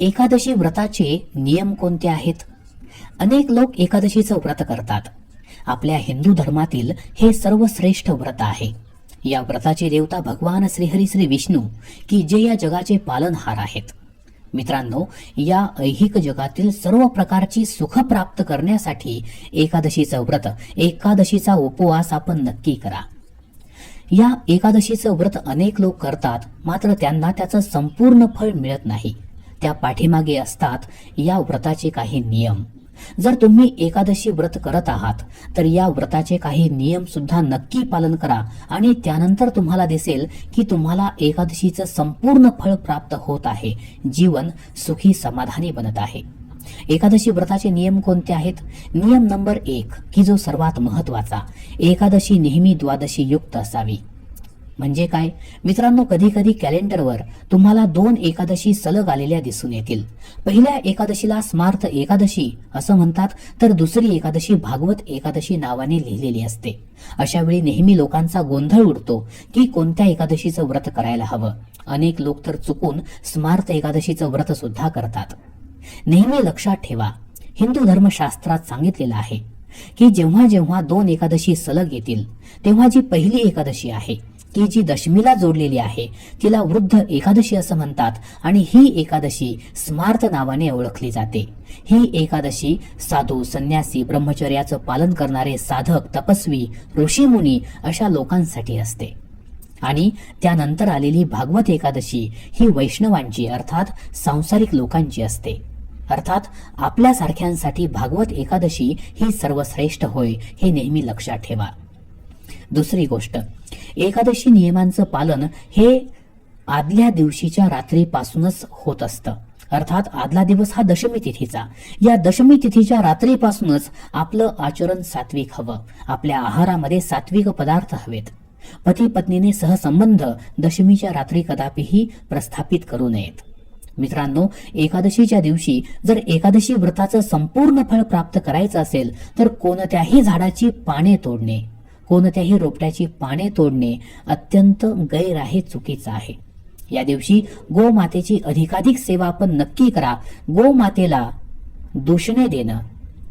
एकादशी व्रताचे नियम कोणते आहेत? अनेक लोक एकादशीचं व्रत करतात. आपल्या हिंदू धर्मातील हे सर्वश्रेष्ठ व्रत आहे. या व्रताचे देवता भगवान श्रीहरी श्री विष्णू की जे या जगाचे पालनहार आहेत. मित्रांनो या ऐहिक जगातील सर्व प्रकारची सुख प्राप्त करण्यासाठी एकादशीचं व्रत एकादशीचा उपवास आपण नक्की करा. या एकादशीचं व्रत अनेक लोक करतात मात्र त्यांना त्याचं संपूर्ण फळ मिळत नाही. त्या पाठीमागे असतात या व्रताचे काही नियम. जर तुम्ही एकादशी व्रत करत आहात तर या व्रताचे काही नियम सुद्धा नक्की पालन करा आणि त्यानंतर तुम्हाला दिसेल की तुम्हाला एकादशीचं संपूर्ण फळ प्राप्त होत आहे. जीवन सुखी समाधानी बनत आहे. एकादशी व्रताचे नियम कोणते आहेत? नियम नंबर एक की जो सर्वात महत्त्वाचा एकादशी नेहमी द्वादशी युक्त असावी. म्हणजे काय? मित्रांनो कधी कधी कॅलेंडरवर तुम्हाला दोन एकादशी सलग आलेल्या दिसून येतील. पहिल्या एकादशीला स्मार्थ एकादशी असं म्हणतात तर दुसरी एकादशी भागवत एकादशी नावाने लिहिलेली असते. अशा वेळी नेहमी लोकांचा गोंधळ उडतो की कोणत्या एकादशीचं व्रत करायला हवं. अनेक लोक तर चुकून स्मार्थ एकादशीचं व्रत सुद्धा करतात. नेहमी लक्षात ठेवा हिंदू धर्मशास्त्रात सांगितलेलं आहे की जेव्हा जेव्हा दोन एकादशी सलग येतील तेव्हा जी पहिली एकादशी आहे की जी दशमीला जोडलेली आहे तिला वृद्ध एकादशी असं म्हणतात आणि ही एकादशी स्मार्त नावाने ओळखली जाते. ही एकादशी साधू संन्यासी ब्रह्मचर्याचं पालन करणारे साधक तपस्वी ऋषीमुनी अशा लोकांसाठी असते. आणि त्यानंतर आलेली भागवत एकादशी ही वैष्णवांची अर्थात सांसारिक लोकांची असते. अर्थात आपल्यासारख्यांसाठी भागवत एकादशी ही सर्वश्रेष्ठ होय हे नेहमी लक्षात ठेवा. दुसरी गोष्ट एकादशी नियमांचं पालन हे आदल्या दिवशीच्या रात्रीपासूनच होत असतं. अर्थात आदला दिवस हा दशमी तिथीचा. या दशमी तिथीच्या रात्रीपासूनच आपलं आचरण सात्विक हवं. आपल्या आहारामध्ये सात्विक पदार्थ हवेत. पती पत्नीने सहसंबंध दशमीच्या रात्री कदापिही प्रस्थापित करू नयेत. मित्रांनो एकादशीच्या दिवशी जर एकादशी व्रताचं संपूर्ण फळ प्राप्त करायचं असेल तर कोणत्याही झाडाची पाने तोडणे कोणत्याही रोपट्याची पाने तोडणे अत्यंत गैर आहे चुकीचं आहे. या दिवशी गोमातेची अधिकाधिक सेवा आपण नक्की करा. गोमातेला दूषणे देणं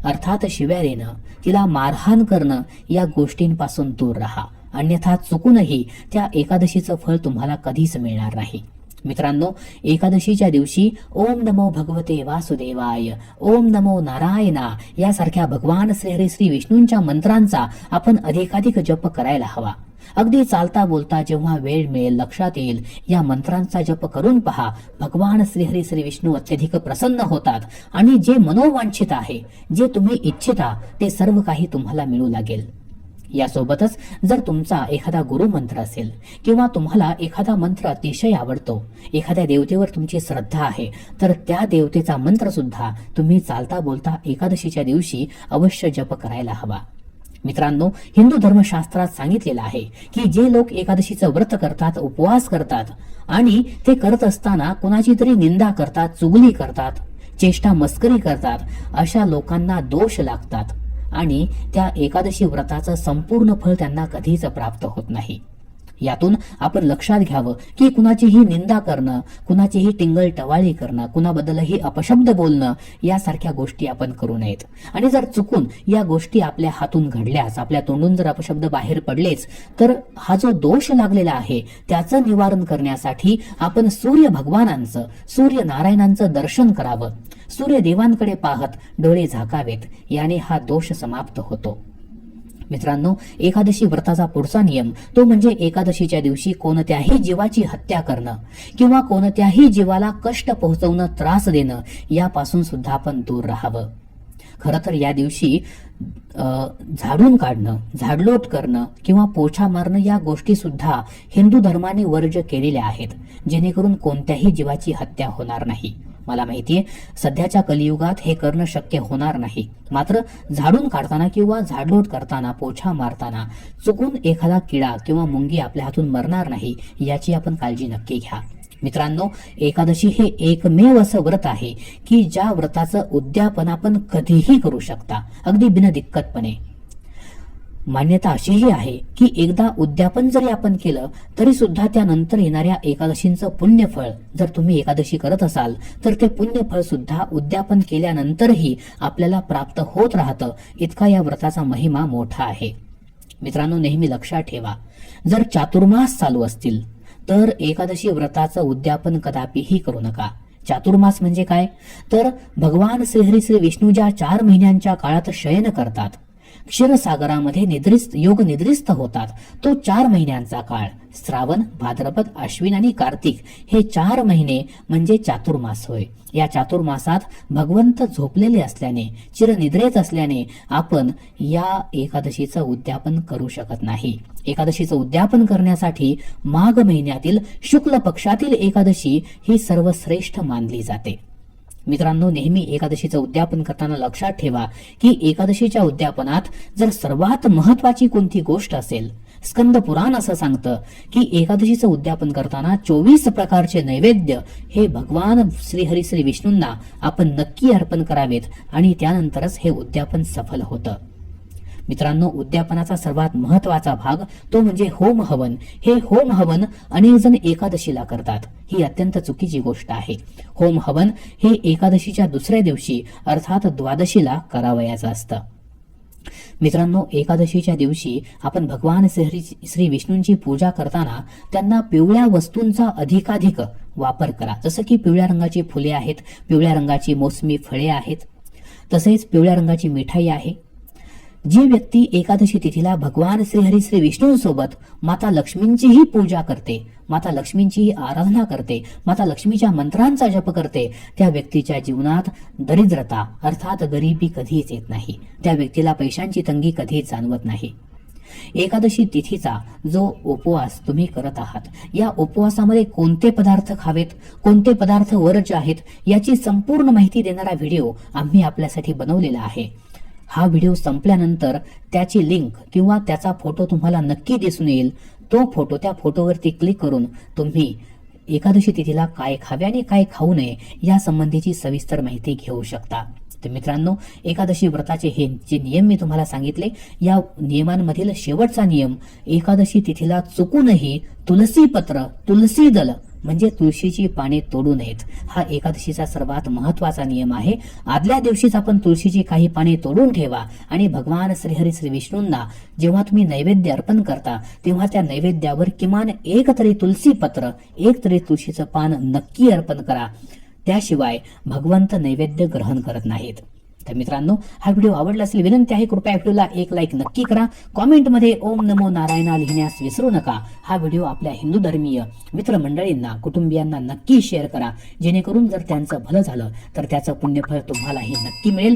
अर्थात शिव्या देणं तिला मारहाण करणं या गोष्टींपासून दूर राहा. अन्यथा चुकूनही त्या एकादशीचं फळ तुम्हाला कधीच मिळणार नाही. मित्रांनो एकादशीच्या दिवशी ओम नमो भगवते वासुदेवाय ओम नमो नारायणा यासारख्या भगवान श्रीहरी श्री विष्णूंच्या मंत्रांचा आपण अधिकाधिक जप करायला हवा. अगदी चालता बोलता जेव्हा वेळ मिळेल लक्षात येईल या मंत्रांचा जप करून पहा. भगवान श्रीहरी श्री विष्णू अत्यधिक प्रसन्न होतात आणि जे मनोवांछित आहे जे तुम्ही इच्छिता ते सर्व काही तुम्हाला मिळू लागेल. यासोबतच जर तुमचा एखादा गुरुमंत्र असेल किंवा तुम्हाला एखादा मंत्र अतिशय आवडतो एखाद्या देवतेवर तुमची श्रद्धा आहे तर त्या देवतेचा मंत्र सुद्धा तुम्ही चालता बोलता एकादशीच्या दिवशी अवश्य जप करायला हवा. मित्रांनो हिंदू धर्मशास्त्रात सांगितलेलं आहे की जे लोक एकादशीचं व्रत करतात उपवास करतात आणि ते करत असताना कोणाची तरी निंदा करतात चुगली करतात चेष्टा मस्करी करतात अशा लोकांना दोष लागतात. आणि त्या एकादशी व्रताचं संपूर्ण फळ त्यांना कधीच प्राप्त होत नाही. यातून आपण लक्षात घ्यावं की कुणाचीही निंदा करणं कुणाचीही टिंगल टवाळी करणं कुणाबद्दलही अपशब्द बोलणं यासारख्या गोष्टी आपण करू नयेत. आणि जर चुकून या गोष्टी आपल्या हातून घडल्यास आपल्या तोंडून जर अपशब्द बाहेर पडलेच तर हा जो दोष लागलेला आहे त्याचं निवारण करण्यासाठी आपण सूर्य भगवानांचं सूर्य नारायणांचं दर्शन करावं. सूर्य देवांकडे पाहत डोळे झाकावेत याने हा दोष समाप्त होतो. मित्रांनो एकादशी व्रताचा पुढचा नियम तो म्हणजे एकादशीच्या दिवशी कोणत्याही जीवाची हत्या करणं किंवा कोणत्याही जीवाला कष्ट पोहोचवणं त्रास देणं यापासून सुद्धा आपण दूर राहावं. खरं तर या दिवशी झाडून काढणं झाडलोट करणं किंवा पोछा मारणं या गोष्टी सुद्धा हिंदू धर्माने वर्ज केलेल्या आहेत जेणेकरून कोणत्याही जीवाची हत्या होणार नाही. मला माहितीये सध्याच्या कलियुगात हे करणं शक्य होणार नाही. मात्र झाडून काढताना किंवा झाडलोट करताना पोछा मारताना चुकून एखादा किडा किंवा मुंगी आपल्या हातून मरणार नाही याची आपण काळजी नक्की घ्या. मित्रांनो एकादशी हे एकमेव असं व्रत आहे की ज्या व्रताचं उद्यापन आपण कधीही करू शकता. अगदी बिनदिक्कतपणे. मान्यता अशीही आहे की एकदा उद्यापन जरी आपण केलं तरी सुद्धा त्यानंतर येणाऱ्या एकादशींचं पुण्यफळ जर तुम्ही एकादशी करत असाल तर ते पुण्यफळ सुद्धा उद्यापन केल्यानंतरही आपल्याला प्राप्त होत राहतं. इतका या व्रताचा महिमा मोठा आहे. मित्रांनो नेहमी लक्षात ठेवा जर चातुर्मास चालू असतील तर एकादशी व्रताचं उद्यापन कदापिही करू नका. चातुर्मास म्हणजे काय? तर भगवान श्रीहरी श्री विष्णू ज्या चार महिन्यांच्या काळात शयन करतात क्षीरसागरामध्ये निद्रिस्त योग निद्रिस्त होतात. तो चार महिन्यांचा काळ. श्रावण भाद्रपद अश्विन आणि कार्तिक हे चार महिने म्हणजे चातुर्मास होय. या चातुर्मासात भगवंत झोपलेले असल्याने चिरनिद्रेत असल्याने आपण या एकादशीचं उद्यापन करू शकत नाही. एकादशीचं उद्यापन करण्यासाठी माघ महिन्यातील शुक्ल पक्षातील एकादशी ही सर्वश्रेष्ठ मानली जाते. मित्रांनो नेहमी एकादशीचं उद्यापन करताना लक्षात ठेवा की एकादशीच्या उद्यापनात जर सर्वात महत्वाची कोणती गोष्ट असेल स्कंद पुराण असं सांगतं की एकादशीचं उद्यापन करताना चोवीस प्रकारचे नैवेद्य हे भगवान श्रीहरी श्री विष्णूंना आपण नक्की अर्पण करावेत आणि त्यानंतरच हे उद्यापन सफल होतं. मित्रांनो उद्यापनाचा सर्वात महत्त्वाचा भाग तो म्हणजे होम हवन. हे होम हवन अनेक जण एकादशीला करतात. ही अत्यंत चुकीची गोष्ट आहे. होम हवन हे एकादशीच्या दुसऱ्या दिवशी अर्थात द्वादशीला करावयाचं असतं. मित्रांनो एकादशीच्या दिवशी आपण भगवान श्री श्री विष्णूंची पूजा करताना त्यांना पिवळ्या वस्तूंचा अधिकाधिक वापर करा. जसं की पिवळ्या रंगाची फुले आहेत पिवळ्या रंगाची मोसमी फळे आहेत तसेच पिवळ्या रंगाची मिठाई आहे जी व्यक्ती एकादशी तिथीला भगवान श्रीहरी श्री विष्णूंसोबत माता लक्ष्मींचीही पूजा करते माता लक्ष्मींचीही आराधना करते माता लक्ष्मीच्या मंत्रांचा जप करते त्या व्यक्तीच्या जीवनात दरिद्रता अर्थात गरिबी कधीच येत नाही. त्या व्यक्तीला पैशांची तंगी कधीच जाणवत नाही. एकादशी तिथीचा जो उपवास तुम्ही करत आहात या उपवासामध्ये कोणते पदार्थ खावेत कोणते पदार्थ वर्ज आहेत याची संपूर्ण माहिती देणारा व्हिडिओ आम्ही आपल्यासाठी बनवलेला आहे. हा व्हिडिओ संपल्यानंतर त्याची लिंक किंवा त्याचा फोटो तुम्हाला नक्की दिसून येईल. तो फोटो त्या फोटोवरती क्लिक करून तुम्ही एकादशी तिथीला काय खावे आणि काय खाऊ नये या संबंधीची सविस्तर माहिती घेऊ शकता. तर मित्रांनो एकादशी व्रताचे हे जे नियम मी तुम्हाला सांगितले या नियमांमधील शेवटचा नियम एकादशी तिथीला चुकूनही तुलसी पत्र तुलसी दल म्हणजे तुळशीची पाने तोडू नयेत. हा एकादशीचा सर्वात महत्त्वाचा नियम आहे. आदल्या दिवशीच आपण तुळशीची काही पाने तोडून ठेवा आणि भगवान श्रीहरी श्री विष्णूंना जेव्हा तुम्ही नैवेद्य अर्पण करता तेव्हा त्या नैवेद्यावर किमान एक तरी तुलसी पत्र एक तरी तुळशीचं पान नक्की अर्पण करा. त्याशिवाय भगवंत नैवेद्य ग्रहण करत नाहीत. तर मित्रांनो हा व्हिडिओ आवडला असेल विनंती आहे कृपया व्हिडिओला एक लाईक नक्की करा. कॉमेंटमध्ये ओम नमो नारायणा लिहिण्यास विसरू नका. हा व्हिडिओ आपल्या हिंदू धर्मीय मित्रमंडळींना कुटुंबियांना नक्की शेअर करा. जेणेकरून जर त्यांचं भलं झालं तर त्याचं पुण्यफळ तुम्हालाही नक्की मिळेल.